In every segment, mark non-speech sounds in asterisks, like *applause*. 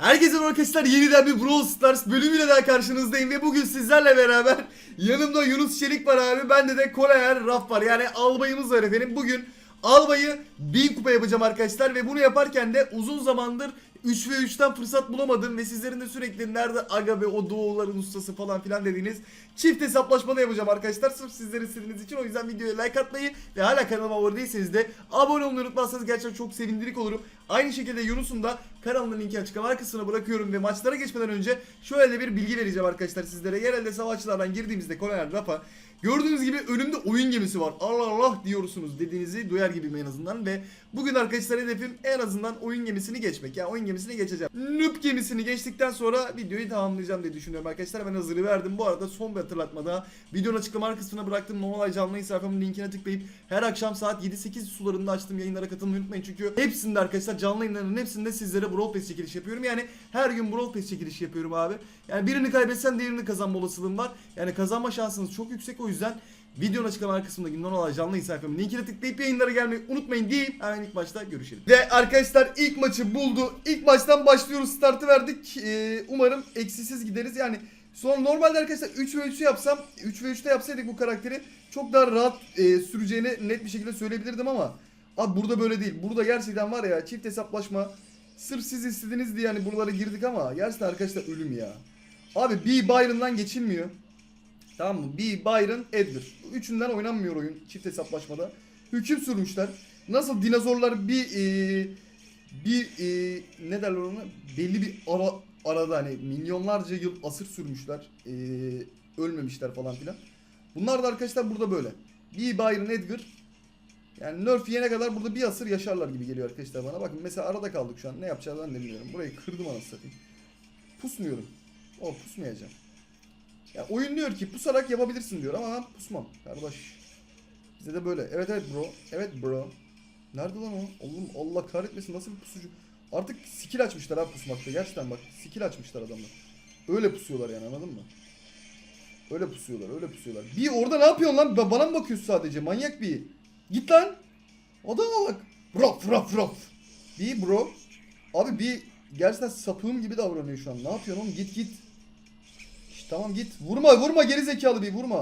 Herkese arkadaşlar yeniden bir Brawl Stars bölümüyle daha karşınızdayım ve bugün sizlerle beraber yanımda Yunus Çelik var abi bende de Korayer Raf var. Yani albayımız var efendim. Bugün albayı 1000 kupa yapacağım arkadaşlar ve bunu yaparken de uzun zamandır 3 ve 3'ten fırsat bulamadım ve sizlerin de sürekli nerede aga ve o doğuların ustası falan filan dediğiniz çift hesaplaşmada yapacağım arkadaşlar sırf sizler istediğiniz için o yüzden videoya like atmayı ve hala kanalıma abone değilseniz de abone olmayı unutmazsanız gerçekten çok sevindirik olurum. Aynı şekilde Yunus'un da kanalının linki açıklama kısmına bırakıyorum ve maçlara geçmeden önce şöyle bir bilgi vereceğim arkadaşlar sizlere. Genelde savaşçılardan girdiğimizde Kolonel Rafa gördüğünüz gibi önümde oyun gemisi var. Allah Allah diyorsunuz dediğinizi duyar gibiyim en azından ve bugün arkadaşlar hedefim en azından oyun gemisini geçmek. Yani oyun gemisini geçeceğim. Noob gemisini geçtikten sonra videoyu tamamlayacağım diye düşünüyorum arkadaşlar. Ben hazırı verdim. Bu arada son bir hatırlatma daha. Videonun açıklama kısmına bıraktım. Normal canlı sayfamın linkine tıklayıp her akşam saat 7-8 sularında açtığım yayınlara katılmayı unutmayın. Çünkü hepsinde arkadaşlar canlı yayınlarının hepsinde sizlere Brawl Pass çekiliş yapıyorum. Yani her gün Brawl Pass çekiliş yapıyorum abi. Yani birini kaybetsen diğerini kazanma olasılığım var. Yani kazanma şansınız çok yüksek o yüzden videonun açıklama kısmındaki normal canlı sayfamın linkine tıklayıp yayınlara gelmeyi unutmayın diyeyim. Hemen ilk maçta görüşelim. Ve arkadaşlar ilk maçı buldu. İlk maçtan başlıyoruz. Startı verdik. Ee, umarım eksiksiz gideriz. Yani Sonra normalde arkadaşlar 3 ve 3'ü yapsam 3 ve 3'te yapsaydık bu karakteri çok daha rahat e, süreceğini net bir şekilde söyleyebilirdim ama abi burada böyle değil. Burada gerçekten var ya çift hesaplaşma sırf siz istediniz diye yani buralara girdik ama gerçekten arkadaşlar ölüm ya. Abi B Byron'dan geçilmiyor. Tamam mı? B Byron. Bu üçünden oynanmıyor oyun çift hesaplaşmada. Hüküm sürmüşler. Nasıl dinozorlar bir e, bir e, ne derler ona belli bir ara arada hani milyonlarca yıl asır sürmüşler. E, ölmemişler falan filan. Bunlar da arkadaşlar burada böyle. Bir Byron Edgar yani nerf yene kadar burada bir asır yaşarlar gibi geliyor arkadaşlar bana. Bakın mesela arada kaldık şu an. Ne yapacağız ben de bilmiyorum. Burayı kırdım anasını satayım. Pusmuyorum. O pusmayacağım. Ya oyun diyor ki pusarak yapabilirsin diyor ama ben pusmam. Kardeş. Bize de böyle. Evet evet bro. Evet bro. Nerede lan o? Oğlum Allah kahretmesin nasıl bir pusucu. Artık skill açmışlar ha pusmakta. Gerçekten bak skill açmışlar adamlar. Öyle pusuyorlar yani anladın mı? Öyle pusuyorlar öyle pusuyorlar. Bir orada ne yapıyorsun lan? Ba- Bana mı bakıyorsun sadece? Manyak bir. Git lan. Adama bak. Rof rof rof. Bir bro. Abi bir gerçekten sapığım gibi davranıyor şu an. Ne yapıyorsun oğlum? Git git. Tamam git. Vurma vurma geri zekalı bir vurma.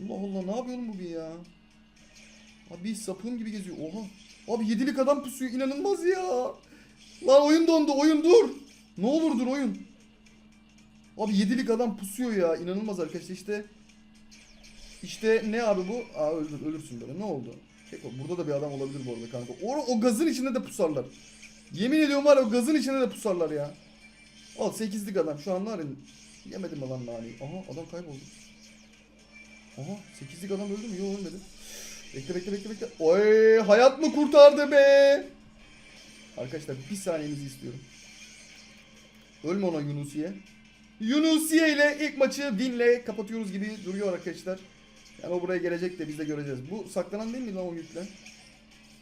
Allah Allah ne yapıyor bu bir ya? Abi sapığım gibi geziyor. Oha. Abi yedilik adam pusuyor. inanılmaz ya. Lan oyun dondu oyun dur. Ne olur dur oyun. Abi yedilik adam pusuyor ya. İnanılmaz arkadaşlar işte. İşte ne abi bu? Aa öldür, ölürsün böyle. Ne oldu? Keko, burada da bir adam olabilir bu arada kanka. O, o gazın içinde de pusarlar. Yemin ediyorum var o gazın içinde de pusarlar ya. Al 8'lik adam şu an ya. Yemedim adam naneyi. Aha adam kayboldu. Aha 8'lik adam öldü mü? Yok ölmedi. Bekle bekle bekle bekle. Oy hayat mı kurtardı be? Arkadaşlar bir saniyenizi istiyorum. Ölme ona Yunusiye. Yunusiye ile ilk maçı winle kapatıyoruz gibi duruyor arkadaşlar. Yani o buraya gelecek de biz de göreceğiz. Bu saklanan değil mi lan o yükle?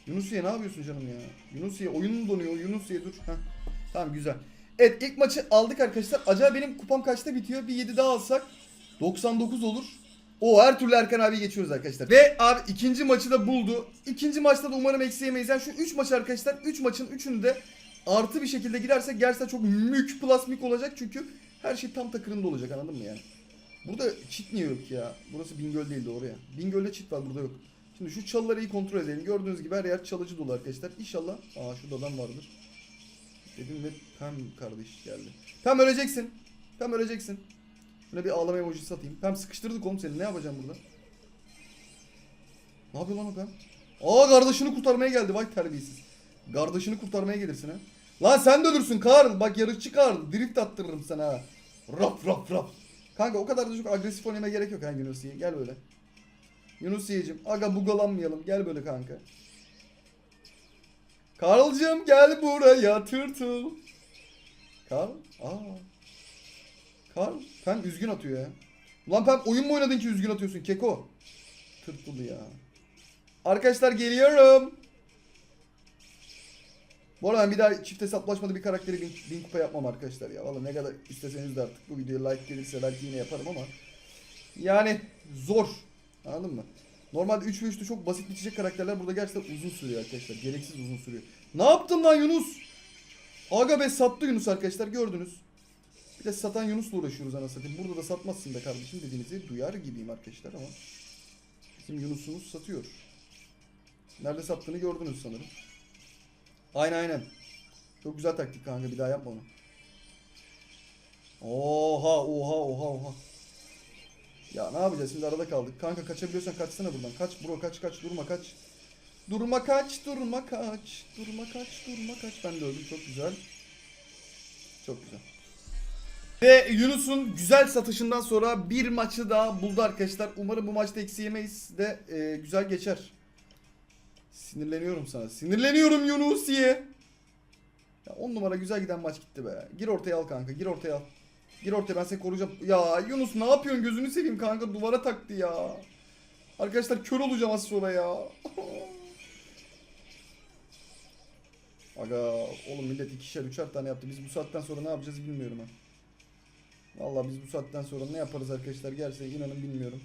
Yunusiye ne yapıyorsun canım ya? Yunusiye oyunun donuyor. Yunusiye dur. Heh. Tamam güzel. Evet ilk maçı aldık arkadaşlar. Acaba benim kupam kaçta bitiyor? Bir 7 daha alsak 99 olur. O her türlü Erkan abi geçiyoruz arkadaşlar. Ve abi ikinci maçı da buldu. İkinci maçta da umarım eksi. Yani şu 3 maç arkadaşlar 3 maçın 3'ünde artı bir şekilde gidersek gerçekten çok mük plus mük olacak. Çünkü her şey tam takırında olacak anladın mı yani? Burada çit niye yok ya? Burası Bingöl değil doğru ya. Bingöl'de çit var burada yok. Şimdi şu çalıları iyi kontrol edelim. Gördüğünüz gibi her yer çalıcı dolu arkadaşlar. İnşallah. Aa şurada adam vardır. Dedim ve Pem kardeş geldi. Pem öleceksin. Pem öleceksin. Şuna bir ağlama emojisi satayım. Pem sıkıştırdık oğlum seni. Ne yapacağım burada? Ne yapıyor lan o Pem? Aa kardeşini kurtarmaya geldi. Vay terbiyesiz. Kardeşini kurtarmaya gelirsin ha. Lan sen de ölürsün Karl. Bak yarışçı Karl. Drift attırırım sana ha. Rap rap rap. Kanka o kadar da çok agresif oynamaya gerek yok ha Yunusiye. Gel böyle. Yunusiye'cim aga bugalanmayalım. Gel böyle kanka. Karl'cım gel buraya tırtıl. Karl? Aa. Karl? Pem üzgün atıyor ya. Ulan Pem oyun mu oynadın ki üzgün atıyorsun Keko? Tırtılı ya. Arkadaşlar geliyorum. Bu arada ben bir daha çift hesaplaşmada bir karakteri bin, bin kupa yapmam arkadaşlar ya. Valla ne kadar isteseniz de artık bu videoya like gelirse belki yine yaparım ama. Yani zor. Anladın mı? Normalde 3 ve 3'te çok basit bitecek karakterler burada gerçekten uzun sürüyor arkadaşlar. Gereksiz uzun sürüyor. Ne yaptın lan Yunus? Aga be sattı Yunus arkadaşlar gördünüz. Bir de satan Yunus'la uğraşıyoruz anasını satayım. Burada da satmazsın be kardeşim dediğinizi duyar gibiyim arkadaşlar ama. Bizim Yunus'umuz satıyor. Nerede sattığını gördünüz sanırım. Aynen aynen. Çok güzel taktik kanka bir daha yapma onu. Oha oha oha oha. Ya ne yapacağız şimdi arada kaldık. Kanka kaçabiliyorsan kaçsana buradan. Kaç bro kaç kaç durma kaç. Durma kaç durma kaç. Durma kaç durma kaç. Ben de öldüm çok güzel. Çok güzel. Ve Yunus'un güzel satışından sonra bir maçı daha buldu arkadaşlar. Umarım bu maçta eksi yemeyiz de e, güzel geçer. Sinirleniyorum sana. Sinirleniyorum Yunus'iye. Ya 10 numara güzel giden maç gitti be. Gir ortaya al kanka. Gir ortaya al. Gir ortaya ben seni koruyacağım. Ya Yunus ne yapıyorsun gözünü seveyim kanka duvara taktı ya. Arkadaşlar kör olacağım az sonra ya. *laughs* Aga oğlum millet ikişer üçer tane yaptı. Biz bu saatten sonra ne yapacağız bilmiyorum ha. Vallahi biz bu saatten sonra ne yaparız arkadaşlar gerçekten inanın bilmiyorum.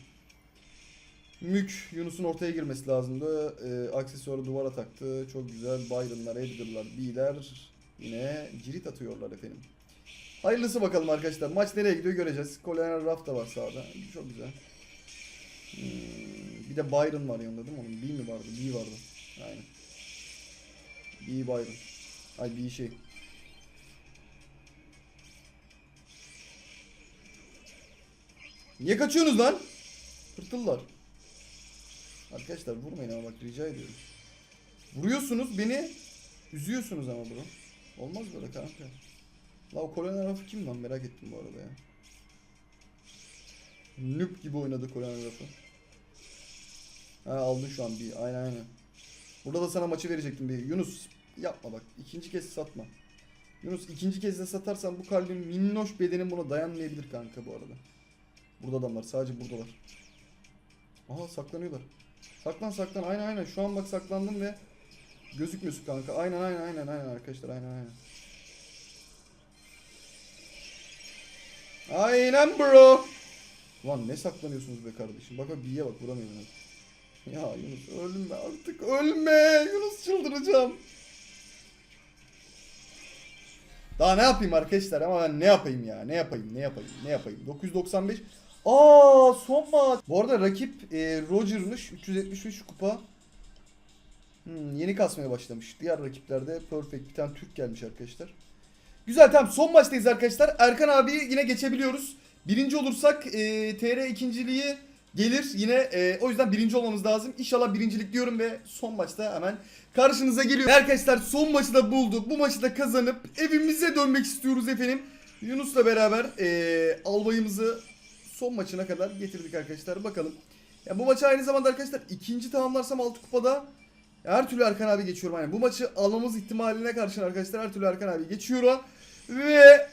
Mük Yunus'un ortaya girmesi lazımdı. Ee, aksesuarı duvara taktı. Çok güzel. Byron'lar, Edgar'lar, B'ler yine cirit atıyorlar efendim. Hayırlısı bakalım arkadaşlar. Maç nereye gidiyor göreceğiz. Colonel Raft da var sağda. Çok güzel. Hmm, bir de Byron var yanında değil mi onun? B mi vardı? B vardı. Aynen. B Byron. Ay B şey. Niye kaçıyorsunuz lan? Hırtıllar. Arkadaşlar vurmayın ama bak rica ediyorum. Vuruyorsunuz beni üzüyorsunuz ama bro. Olmaz böyle kanka. La o Colonel Ruff'ı kim lan merak ettim bu arada ya. Noob gibi oynadı Colonel Ruff'ı. Ha aldın şu an bir aynen aynen. Burada da sana maçı verecektim bir. Yunus yapma bak ikinci kez satma. Yunus ikinci kez de satarsan bu kalbin minnoş bedenin buna dayanmayabilir kanka bu arada. Burada adamlar sadece buradalar. Aha saklanıyorlar. Saklan saklan aynen aynen şu an bak saklandım ve gözükmüyorsun kanka. Aynen aynen aynen aynen arkadaşlar aynen aynen. Aynen bro. Lan ne saklanıyorsunuz be kardeşim? Bak bak B'ye bak vuramıyorum. Ya Yunus ölme artık ölme. Yunus çıldıracağım. Daha ne yapayım arkadaşlar ama ben ne yapayım ya? Ne yapayım? Ne yapayım? Ne yapayım? 995. Aa son maç. Bu arada rakip e, Roger'mış. 373 kupa. Hmm, yeni kasmaya başlamış. Diğer rakiplerde perfect bir tane Türk gelmiş arkadaşlar. Güzel tamam son maçtayız arkadaşlar. Erkan abi yine geçebiliyoruz. Birinci olursak e, TR ikinciliği gelir yine e, o yüzden birinci olmamız lazım. İnşallah birincilik diyorum ve son maçta hemen karşınıza geliyor. Arkadaşlar son maçı da bulduk. Bu maçı da kazanıp evimize dönmek istiyoruz efendim. Yunus'la beraber e, albayımızı son maçına kadar getirdik arkadaşlar. Bakalım. Ya bu maçı aynı zamanda arkadaşlar ikinci tamamlarsam 6 kupada her türlü Erkan abi geçiyorum. Yani bu maçı almamız ihtimaline karşın arkadaşlar her türlü Erkan abi geçiyor. Ve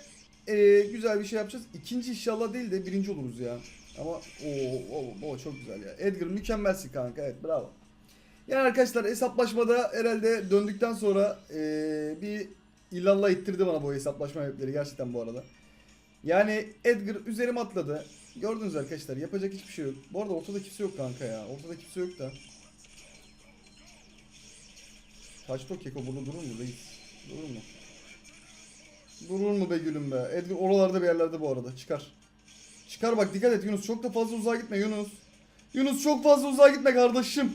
e, güzel bir şey yapacağız. İkinci inşallah değil de birinci oluruz ya. Ama o o o çok güzel ya. Edgar mükemmelsin kanka. Evet bravo. Yani arkadaşlar hesaplaşmada herhalde döndükten sonra e, bir illallah ittirdi bana bu hesaplaşma mapleri gerçekten bu arada. Yani Edgar üzerime atladı. Gördünüz arkadaşlar yapacak hiçbir şey yok. Bu arada ortada kimse yok kanka ya. Ortada kimse yok da. Kaçtı o keko burada durur mu reis? Durur mu? Durur mu be gülüm be? Edgar oralarda bir yerlerde bu arada. Çıkar. Çıkar bak dikkat et Yunus. Çok da fazla uzağa gitme Yunus. Yunus çok fazla uzağa gitme kardeşim.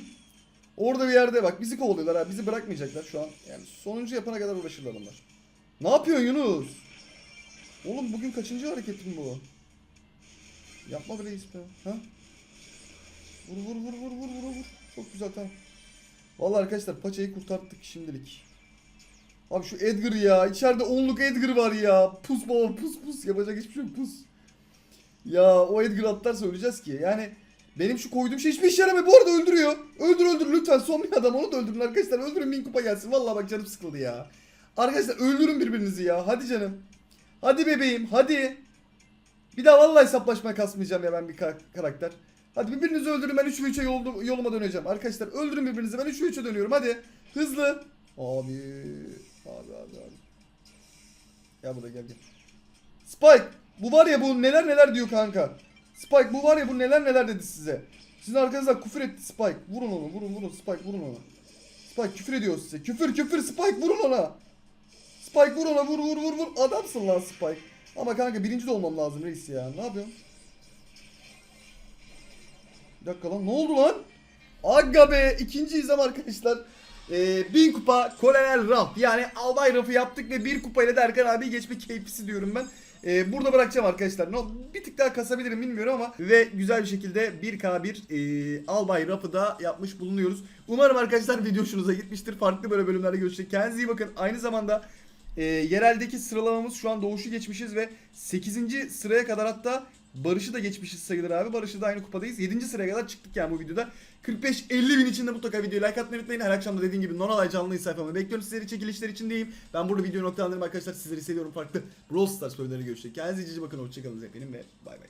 Orada bir yerde bak bizi kovalıyorlar ha. Bizi bırakmayacaklar şu an. Yani sonuncu yapana kadar uğraşırlar onlar. Ne yapıyorsun Yunus? Oğlum bugün kaçıncı hareketim bu? Yapma be reis be. Ha? Vur vur vur vur vur vur vur. Çok güzel tamam. Vallahi arkadaşlar paçayı kurtardık şimdilik. Abi şu Edgar ya. içeride onluk Edgar var ya. Pus baba pus pus. Yapacak hiçbir şey yok pus. Ya o Edgar atlarsa öleceğiz ki. Yani benim şu koyduğum şey hiçbir işe yaramıyor. Bu arada öldürüyor. Öldür öldür lütfen. Son bir adam onu da öldürün arkadaşlar. Öldürün bin kupa gelsin. Vallahi bak canım sıkıldı ya. Arkadaşlar öldürün birbirinizi ya. Hadi canım. Hadi bebeğim hadi. Bir daha vallahi hesaplaşmaya kasmayacağım ya ben bir ka- karakter. Hadi birbirinizi öldürün ben 3 ve 3'e yoldu- yoluma döneceğim. Arkadaşlar öldürün birbirinizi ben 3 ve 3'e dönüyorum hadi. Hızlı. Abi. Abi abi abi. Gel buraya gel gel. Spike bu var ya bu neler neler diyor kanka. Spike bu var ya bu neler neler dedi size. Sizin arkanızdan küfür etti Spike. Vurun onu vurun vurun Spike vurun ona. Spike küfür ediyor size. Küfür küfür Spike vurun ona. Spike vur ona vur vur vur vur. Adamsın lan Spike. Ama kanka birinci de olmam lazım reis ya. Ne yapıyorsun? Bir dakika lan ne oldu lan? Aga be ikinci izlem arkadaşlar. Ee, bin kupa Kolonel Raf yani Albay Raf'ı yaptık ve bir kupayla da Erkan abi geçme keyfisi diyorum ben. Ee, burada bırakacağım arkadaşlar. No, bir tık daha kasabilirim bilmiyorum ama ve güzel bir şekilde 1K1 e, Albay Raf'ı da yapmış bulunuyoruz. Umarım arkadaşlar video hoşunuza gitmiştir. Farklı böyle bölümlerde görüşecek. Kendinize iyi bakın. Aynı zamanda e, yereldeki sıralamamız şu an Doğuş'u geçmişiz ve 8. sıraya kadar hatta Barış'ı da geçmişiz sayılır abi. Barış'ı da aynı kupadayız. 7. sıraya kadar çıktık yani bu videoda. 45-50 bin içinde mutlaka videoyu like atmayı unutmayın. Her akşam da dediğim gibi Nonalay canlı sayfamı bekliyorum sizleri çekilişler için diyeyim. Ben burada videoyu noktalandırayım arkadaşlar. Sizleri seviyorum farklı Brawl Stars bölümlerine görüşecek. Kendinize iyi bakın. Hoşçakalın efendim ve bay bay.